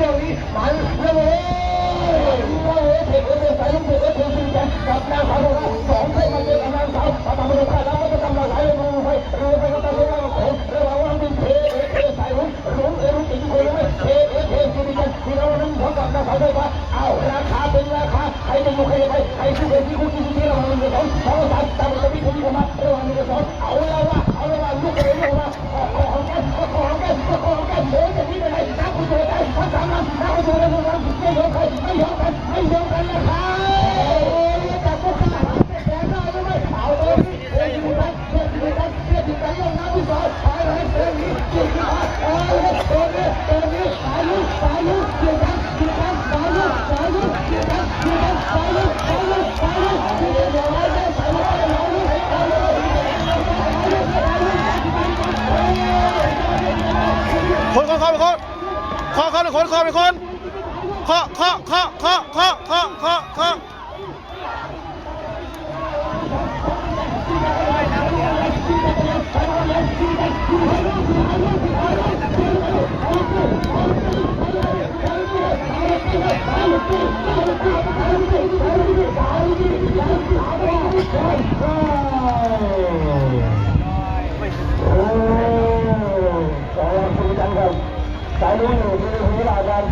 ใครในเรื่องนี้มันเรื่องเลยเทเอเทสายลูกเทเอเทสิจันกับนางสาวสองให้มาเจอกับนางสาวปฐมฤกษ์แล้วก็จะทำลายรือไปรือไปก็ต้องเรือของเรือว่าดินเทเอสายลุ้นลุ้นเอรุ่งอีกคนเลยเทเอเทสิจันที่เรานั้นพบกับนางสาวได้ว่าเอาราคาเป็นราคาใครจะอยู่ใครไปใครที่เป็นที่คุณที่ที่เราหนึ่งสองสองสามตามระเบียบที่ผมมาเรือหนึ่งสองเอาละว่าเอาละว่าลูกเรือมาของกันของกันของกันเดินจะที่ไหนน้ำคุณเดิน สามวันเราจะเริ่มกันไม่ยอมกันไม่ยอมกันไม่ยอมกันนะครับแต่พวกข้าแต่ได้ไม่ไม่เอาเลยเรียนดีกันเรียนดีกันเรียนดีกันลงน้ำที่สองไปไหนเรียนนี้จีบนะเออเรียนนี้เรียนนี้สายลุ้นสายลุ้นจีบกันจีบกันสายลุ้นสายลุ้นจีบกันจีบกันสายลุ้นสายลุ้นสายลุ้นจีบกันสายลุ้นสายลุ้นสายลุ้นสายลุ้นคนคนคนคน เคาะเคาะหนึ่คนเคาะหนึ่คนเคาะเคาะเคาะเคาะเคาะเคาะเคาะ العذاب